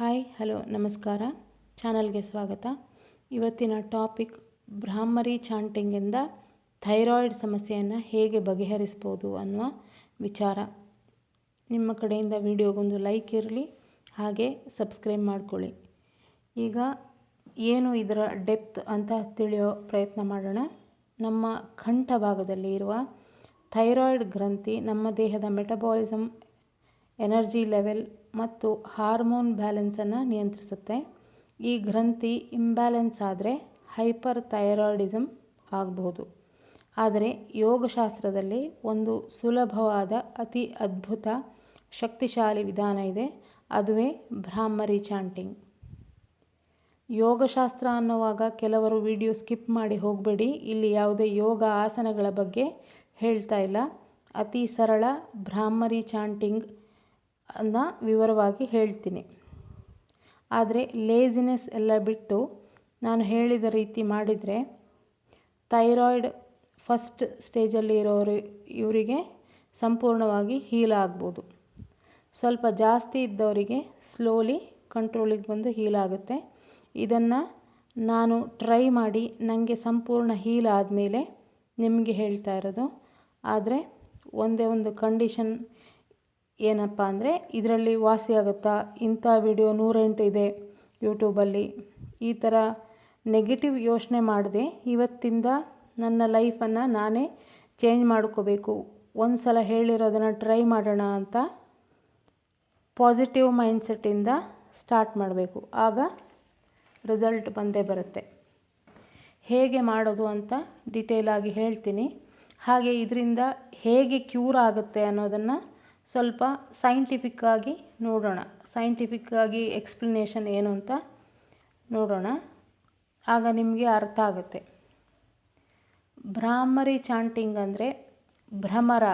Hi hello ನಮಸ್ಕಾರ. ಚಾನಲ್ಗೆ ಸ್ವಾಗತ. ಇವತ್ತಿನ ಟಾಪಿಕ್ ಬ್ರಾಹ್ಮರಿ ಚಾಂಟಿಂಗಿಂದ ಥೈರಾಯ್ಡ್ ಸಮಸ್ಯೆಯನ್ನು ಹೇಗೆ ಬಗೆಹರಿಸ್ಬೋದು ಅನ್ನುವ ವಿಚಾರ. ನಿಮ್ಮ ಕಡೆಯಿಂದ ವಿಡಿಯೋಗೊಂದು ಲೈಕ್ ಇರಲಿ, ಹಾಗೆ ಸಬ್ಸ್ಕ್ರೈಬ್ ಮಾಡ್ಕೊಳ್ಳಿ. ಈಗ ಏನು ಇದರ ಡೆಪ್ತ್ ಅಂತ ತಿಳಿಯೋ ಪ್ರಯತ್ನ ಮಾಡೋಣ. ನಮ್ಮ ಕಂಠ ಭಾಗದಲ್ಲಿ ಇರುವ ಥೈರಾಯ್ಡ್ ಗ್ರಂಥಿ ನಮ್ಮ ದೇಹದ ಮೆಟಬಾಲಿಸಮ್ ಎನರ್ಜಿ ಲೆವೆಲ್ ಮತ್ತು ಹಾರ್ಮೋನ್ ಬ್ಯಾಲೆನ್ಸನ್ನು ನಿಯಂತ್ರಿಸುತ್ತೆ. ಈ ಗ್ರಂಥಿ ಇಂಬ್ಯಾಲೆನ್ಸ್ ಆದರೆ ಹೈಪರ್ ಥೈರಾಯ್ಡಿಸಮ್ ಆಗಬಹುದು. ಆದರೆ ಯೋಗಶಾಸ್ತ್ರದಲ್ಲಿ ಒಂದು ಸುಲಭವಾದ, ಅತಿ ಅದ್ಭುತ, ಶಕ್ತಿಶಾಲಿ ವಿಧಾನ ಇದೆ. ಅದುವೇ ಬ್ರಾಹ್ಮರಿ ಚಾಂಟಿಂಗ್. ಯೋಗಶಾಸ್ತ್ರ ಅನ್ನುವಾಗ ಕೆಲವರು ವಿಡಿಯೋ ಸ್ಕಿಪ್ ಮಾಡಿ ಹೋಗಬೇಡಿ. ಇಲ್ಲಿ ಯಾವುದೇ ಯೋಗ ಆಸನಗಳ ಬಗ್ಗೆ ಹೇಳ್ತಾ ಇಲ್ಲ. ಅತಿ ಸರಳ ಬ್ರಾಹ್ಮರಿ ಚಾಂಟಿಂಗ್ ಅನ್ನ ವಿವರವಾಗಿ ಹೇಳ್ತೀನಿ. ಆದರೆ ಲೇಜಿನೆಸ್ ಎಲ್ಲ ಬಿಟ್ಟು ನಾನು ಹೇಳಿದ ರೀತಿ ಮಾಡಿದರೆ ಥೈರಾಯ್ಡ್ ಫಸ್ಟ್ ಸ್ಟೇಜಲ್ಲಿ ಇರೋರು ಇವರಿಗೆ ಸಂಪೂರ್ಣವಾಗಿ ಹೀಲ್ ಆಗ್ಬೋದು. ಸ್ವಲ್ಪ ಜಾಸ್ತಿ ಇದ್ದವರಿಗೆ ಸ್ಲೋಲಿ ಕಂಟ್ರೋಲಿಗೆ ಬಂದು ಹೀಲ್ ಆಗುತ್ತೆ. ಇದನ್ನು ನಾನು ಟ್ರೈ ಮಾಡಿ ನನಗೆ ಸಂಪೂರ್ಣ ಹೀಲ್ ಆದಮೇಲೆ ನಿಮಗೆ ಹೇಳ್ತಾ ಇರೋದು. ಆದರೆ ಒಂದೇ ಒಂದು ಕಂಡೀಷನ್ ಏನಪ್ಪ ಅಂದರೆ ಇದರಲ್ಲಿ ವಾಸಿ ಆಗುತ್ತಾ? ಇಂಥ ವಿಡಿಯೋ ನೂರೆಂಟು ಇದೆ ಯೂಟ್ಯೂಬಲ್ಲಿ ಈ ಥರ ನೆಗೆಟಿವ್ ಯೋಚನೆ ಮಾಡದೆ ಇವತ್ತಿಂದ ನನ್ನ ಲೈಫನ್ನು ನಾನೇ ಚೇಂಜ್ ಮಾಡ್ಕೋಬೇಕು. ಒಂದು ಸಲ ಹೇಳಿರೋದನ್ನು ಟ್ರೈ ಮಾಡೋಣ ಅಂತ ಪಾಸಿಟಿವ್ ಮೈಂಡ್ಸೆಟ್ಟಿಂದ ಸ್ಟಾರ್ಟ್ ಮಾಡಬೇಕು. ಆಗ ರಿಸಲ್ಟ್ ಬಂದೇ ಬರುತ್ತೆ. ಹೇಗೆ ಮಾಡೋದು ಅಂತ ಡಿಟೇಲಾಗಿ ಹೇಳ್ತೀನಿ. ಹಾಗೆ ಇದರಿಂದ ಹೇಗೆ ಕ್ಯೂರ್ ಆಗುತ್ತೆ ಅನ್ನೋದನ್ನು ಸ್ವಲ್ಪ ಸೈಂಟಿಫಿಕ್ಕಾಗಿ ನೋಡೋಣ. ಸೈಂಟಿಫಿಕ್ಕಾಗಿ ಎಕ್ಸ್ಪ್ಲನೇಷನ್ ಏನು ಅಂತ ನೋಡೋಣ. ಆಗ ನಿಮಗೆ ಅರ್ಥ ಆಗುತ್ತೆ. ಭ್ರಾಮರಿ ಚಾಂಟಿಂಗ್ ಅಂದರೆ ಭ್ರಮರ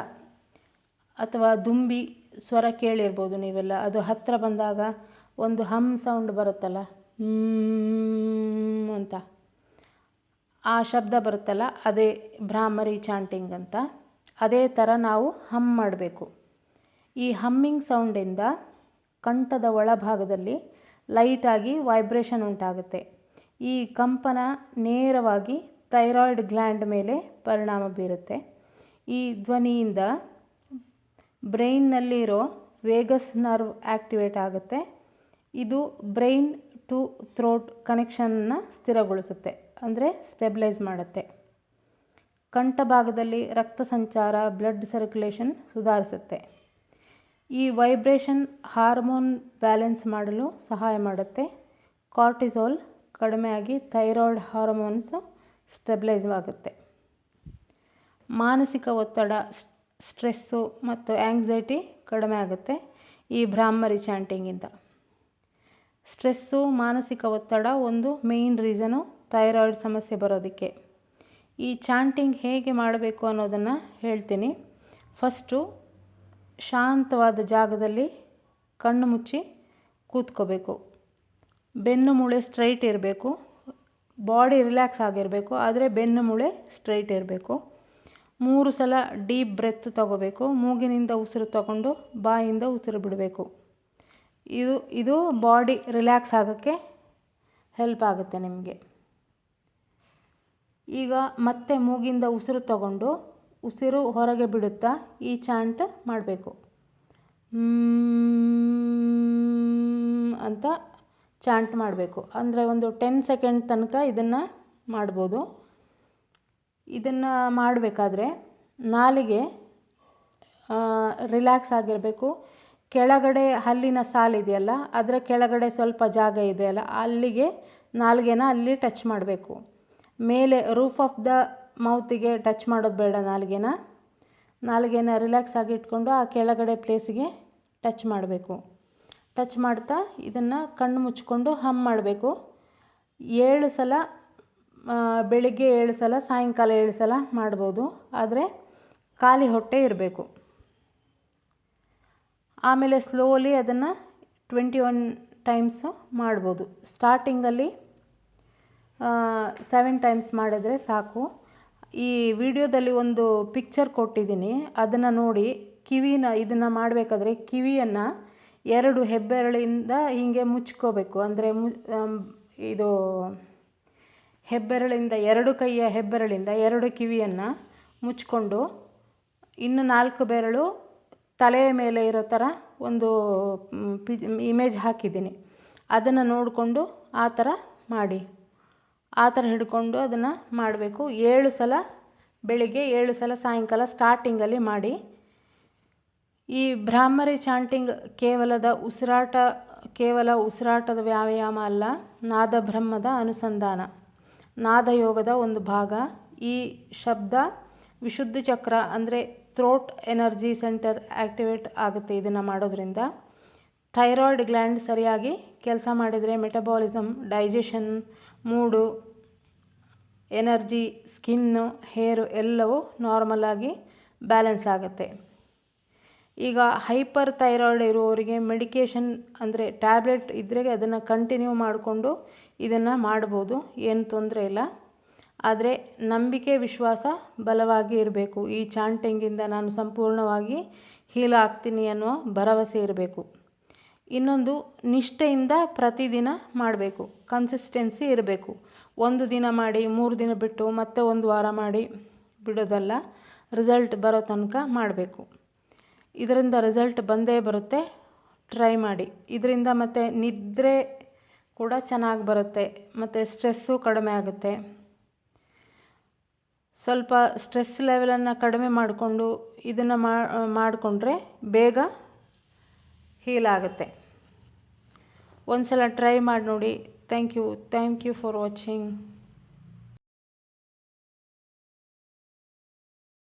ಅಥವಾ ದುಂಬಿ ಸ್ವರ ಕೇಳಿರ್ಬೋದು ನೀವೆಲ್ಲ. ಅದು ಹತ್ತಿರ ಬಂದಾಗ ಒಂದು ಹಮ್ ಸೌಂಡ್ ಬರುತ್ತಲ್ಲ ಅಂತ. ಆ ಶಬ್ದ ಬರುತ್ತಲ್ಲ, ಅದೇ ಭ್ರಾಮರಿ ಚಾಂಟಿಂಗ್ ಅಂತ. ಅದೇ ಥರ ನಾವು ಹಮ್ ಮಾಡಬೇಕು. ಈ ಹಮ್ಮಿಂಗ್ ಸೌಂಡಿಂದ ಕಂಠದ ಒಳಭಾಗದಲ್ಲಿ ಲೈಟಾಗಿ ವೈಬ್ರೇಷನ್ ಉಂಟಾಗುತ್ತೆ. ಈ ಕಂಪನ ನೇರವಾಗಿ ಥೈರಾಯ್ಡ್ ಗ್ಲ್ಯಾಂಡ್ ಮೇಲೆ ಪರಿಣಾಮ ಬೀರುತ್ತೆ. ಈ ಧ್ವನಿಯಿಂದ ಬ್ರೈನ್ನಲ್ಲಿರೋ ವೇಗಸ್ ನರ್ವ್ ಆ್ಯಕ್ಟಿವೇಟ್ ಆಗುತ್ತೆ. ಇದು ಬ್ರೈನ್ ಟು ಥ್ರೋಟ್ ಕನೆಕ್ಷನ್ನ ಸ್ಥಿರಗೊಳಿಸುತ್ತೆ, ಅಂದರೆ ಸ್ಟೆಬಿಲೈಸ್ ಮಾಡುತ್ತೆ. ಕಂಠ ಭಾಗದಲ್ಲಿ ರಕ್ತ ಸಂಚಾರ ಬ್ಲಡ್ ಸರ್ಕ್ಯುಲೇಷನ್ ಸುಧಾರಿಸುತ್ತೆ. ಈ ವೈಬ್ರೇಷನ್ ಹಾರ್ಮೋನ್ ಬ್ಯಾಲೆನ್ಸ್ ಮಾಡಲು ಸಹಾಯ ಮಾಡುತ್ತೆ. ಕಾರ್ಟಿಸೋಲ್ ಕಡಿಮೆಯಾಗಿ ಥೈರಾಯ್ಡ್ ಹಾರ್ಮೋನ್ಸ್ ಸ್ಟೆಬಿಲೈಸ್ ಆಗುತ್ತೆ. ಮಾನಸಿಕ ಒತ್ತಡ ಸ್ಟ್ರೆಸ್ಸು ಮತ್ತು ಆ್ಯಂಗ್ಸೈಟಿ ಕಡಿಮೆ ಆಗುತ್ತೆ ಈ ಬ್ರಾಹ್ಮರಿ ಚಾಂಟಿಂಗಿಂದ. ಸ್ಟ್ರೆಸ್ಸು, ಮಾನಸಿಕ ಒತ್ತಡ ಒಂದು ಮೇಯ್ನ್ ರೀಸನು ಥೈರಾಯ್ಡ್ ಸಮಸ್ಯೆ ಬರೋದಕ್ಕೆ. ಈ ಚಾಂಟಿಂಗ್ ಹೇಗೆ ಮಾಡಬೇಕು ಅನ್ನೋದನ್ನು ಹೇಳ್ತೀನಿ. ಫಸ್ಟು ಶಾಂತವಾದ ಜಾಗದಲ್ಲಿ ಕಣ್ಣು ಮುಚ್ಚಿ ಕೂತ್ಕೋಬೇಕು. ಬೆನ್ನು ಮೂಳೆ ಸ್ಟ್ರೈಟ್ ಇರಬೇಕು. ಬಾಡಿ ರಿಲ್ಯಾಕ್ಸ್ ಆಗಿರಬೇಕು, ಆದರೆ ಬೆನ್ನು ಮೂಳೆ ಸ್ಟ್ರೈಟ್ ಇರಬೇಕು. ಮೂರು ಸಲ ಡೀಪ್ ಬ್ರೆತ್ ತಗೋಬೇಕು. ಮೂಗಿನಿಂದ ಉಸಿರು ತಗೊಂಡು ಬಾಯಿಂದ ಉಸಿರು ಬಿಡಬೇಕು. ಇದು ಇದು ಬಾಡಿ ರಿಲ್ಯಾಕ್ಸ್ ಆಗೋಕ್ಕೆ ಹೆಲ್ಪ್ ಆಗುತ್ತೆ ನಿಮಗೆ. ಈಗ ಮತ್ತೆ ಮೂಗಿಂದ ಉಸಿರು ತಗೊಂಡು ಉಸಿರು ಹೊರಗೆ ಬಿಡುತ್ತಾ ಈ ಚಾಂಟ್ ಮಾಡಬೇಕು. ಅಂತ ಚಾಂಟ್ ಮಾಡಬೇಕು. ಅಂದರೆ ಒಂದು ಟೆನ್ ಸೆಕೆಂಡ್ ತನಕ ಇದನ್ನು ಮಾಡ್ಬೋದು. ಇದನ್ನು ಮಾಡಬೇಕಾದ್ರೆ ನಾಲಿಗೆ ರಿಲ್ಯಾಕ್ಸ್ ಆಗಿರಬೇಕು. ಕೆಳಗಡೆ ಹಲ್ಲಿನ ಸಾಲಿದೆಯಲ್ಲ ಅದರ ಕೆಳಗಡೆ ಸ್ವಲ್ಪ ಜಾಗ ಇದೆಯಲ್ಲ, ಅಲ್ಲಿಗೆ ನಾಲ್ಗೆನ ಅಲ್ಲಿ ಟಚ್ ಮಾಡಬೇಕು. ಮೇಲೆ ರೂಫ್ ಆಫ್ ದ ಮೌತಿಗೆ ಟಚ್ ಮಾಡೋದು ಬೇಡ ನಾಲ್ಗೆನ. ನಾಲ್ಗೆನ ರಿಲ್ಯಾಕ್ಸ್ ಆಗಿ ಇಟ್ಕೊಂಡು ಆ ಕೆಳಗಡೆ ಪ್ಲೇಸಿಗೆ ಟಚ್ ಮಾಡಬೇಕು. ಟಚ್ ಮಾಡ್ತಾ ಇದನ್ನು ಕಣ್ಣು ಮುಚ್ಕೊಂಡು ಹಮ್ ಮಾಡಬೇಕು. ಏಳು ಸಲ ಬೆಳಿಗ್ಗೆ ಏಳು ಸಲ, ಸಾಯಂಕಾಲ ಏಳು ಸಲ ಮಾಡ್ಬೋದು. ಆದರೆ ಖಾಲಿ ಹೊಟ್ಟೆ ಇರಬೇಕು. ಆಮೇಲೆ ಸ್ಲೋಲಿ ಅದನ್ನು ಟ್ವೆಂಟಿ ಒನ್ ಟೈಮ್ಸು ಮಾಡ್ಬೋದು ಸ್ಟಾರ್ಟಿಂಗಲ್ಲಿ ಸೆವೆನ್ ಟೈಮ್ಸ್ ಮಾಡಿದ್ರೆ ಸಾಕು. ಈ ವಿಡಿಯೋದಲ್ಲಿ ಒಂದು ಪಿಕ್ಚರ್ ಕೊಟ್ಟಿದ್ದೀನಿ. ಅದನ್ನು ನೋಡಿ ಕಿವಿನ ಇದನ್ನು ಮಾಡಬೇಕಾದ್ರೆ ಕಿವಿಯನ್ನು ಎರಡು ಹೆಬ್ಬೆರಳಿಂದ ಹೀಗೆ ಮುಚ್ಕೋಬೇಕು. ಅಂದರೆ ಮು ಇದು ಹೆಬ್ಬೆರಳಿಂದ, ಎರಡು ಕೈಯ ಹೆಬ್ಬೆರಳಿಂದ ಎರಡು ಕಿವಿಯನ್ನು ಮುಚ್ಕೊಂಡು ಇನ್ನು ನಾಲ್ಕು ಬೆರಳು ತಲೆಯ ಮೇಲೆ ಇರೋ ಥರ ಒಂದು ಇಮೇಜ್ ಹಾಕಿದ್ದೀನಿ. ಅದನ್ನು ನೋಡಿಕೊಂಡು ಆ ಥರ ಮಾಡಿ. ಆ ಥರ ಹಿಡ್ಕೊಂಡು ಅದನ್ನು ಮಾಡಬೇಕು. ಏಳು ಸಲ ಬೆಳಿಗ್ಗೆ ಏಳು ಸಲ ಸಾಯಂಕಾಲ ಸ್ಟಾರ್ಟಿಂಗಲ್ಲಿ ಮಾಡಿ. ಈ ಬ್ರಾಹ್ಮರಿ ಚಾಂಟಿಂಗ್ ಕೇವಲದ ಉಸಿರಾಟ, ಕೇವಲ ಉಸಿರಾಟದ ವ್ಯಾಯಾಮ ಅಲ್ಲ, ನಾದ ಬ್ರಹ್ಮದ ಅನುಸಂಧಾನ. ನಾದಯೋಗದ ಒಂದು ಭಾಗ. ಈ ಶಬ್ದ ವಿಶುದ್ಧ ಚಕ್ರ ಅಂದರೆ ಥ್ರೋಟ್ ಎನರ್ಜಿ ಸೆಂಟರ್ ಆ್ಯಕ್ಟಿವೇಟ್ ಆಗುತ್ತೆ ಇದನ್ನು ಮಾಡೋದ್ರಿಂದ. ಥೈರಾಯ್ಡ್ ಗ್ಲ್ಯಾಂಡ್ ಸರಿಯಾಗಿ ಕೆಲಸ ಮಾಡಿದರೆ metabolism digestion mood, energy, skin, hair ಎಲ್ಲವೂ ನಾರ್ಮಲಾಗಿ ಬ್ಯಾಲೆನ್ಸ್ ಆಗುತ್ತೆ. ಈಗ ಹೈಪರ್ ಥೈರಾಯ್ಡ್ ಇರುವವರಿಗೆ ಮೆಡಿಕೇಷನ್ ಅಂದರೆ ಟ್ಯಾಬ್ಲೆಟ್ ಇದ್ದರೆ ಅದನ್ನು ಕಂಟಿನ್ಯೂ ಮಾಡಿಕೊಂಡು ಇದನ್ನು ಮಾಡ್ಬೋದು, ಏನು ತೊಂದರೆ ಇಲ್ಲ. ಆದರೆ ನಂಬಿಕೆ, ವಿಶ್ವಾಸ ಬಲವಾಗಿ ಇರಬೇಕು. ಈ ಚಾಂಟಿಂಗಿಂದ ನಾನು ಸಂಪೂರ್ಣವಾಗಿ ಹೀಲ್ ಆಗ್ತೀನಿ ಅನ್ನೋ ಭರವಸೆ ಇರಬೇಕು. ಇನ್ನೊಂದು ನಿಷ್ಠೆಯಿಂದ ಪ್ರತಿದಿನ ಮಾಡಬೇಕು. ಕನ್ಸಿಸ್ಟೆನ್ಸಿ ಇರಬೇಕು. ಒಂದು ದಿನ ಮಾಡಿ, ಮೂರು ದಿನ ಬಿಟ್ಟು ಮತ್ತೆ ಒಂದು ವಾರ ಮಾಡಿ ಬಿಡೋದಲ್ಲ ರಿಸಲ್ಟ್ ಬರೋ ತನಕ ಮಾಡಬೇಕು. ಇದರಿಂದ ರಿಸಲ್ಟ್ ಬಂದೇ ಬರುತ್ತೆ ಟ್ರೈ ಮಾಡಿ. ಇದರಿಂದ ಮತ್ತೆ ನಿದ್ರೆ ಕೂಡ ಚೆನ್ನಾಗಿ ಬರುತ್ತೆ, ಮತ್ತು ಸ್ಟ್ರೆಸ್ಸು ಕಡಿಮೆ ಆಗುತ್ತೆ. ಸ್ವಲ್ಪ ಸ್ಟ್ರೆಸ್ ಲೆವೆಲನ್ನು ಕಡಿಮೆ ಮಾಡಿಕೊಂಡು ಇದನ್ನು ಮಾಡಿಕೊಂಡ್ರೆ ಬೇಗ ಹೀಲ್ ಆಗುತ್ತೆ ಒಂದು ಸಲ ಟ್ರೈ ಮಾಡಿ ನೋಡಿ. Thank you thank you for watching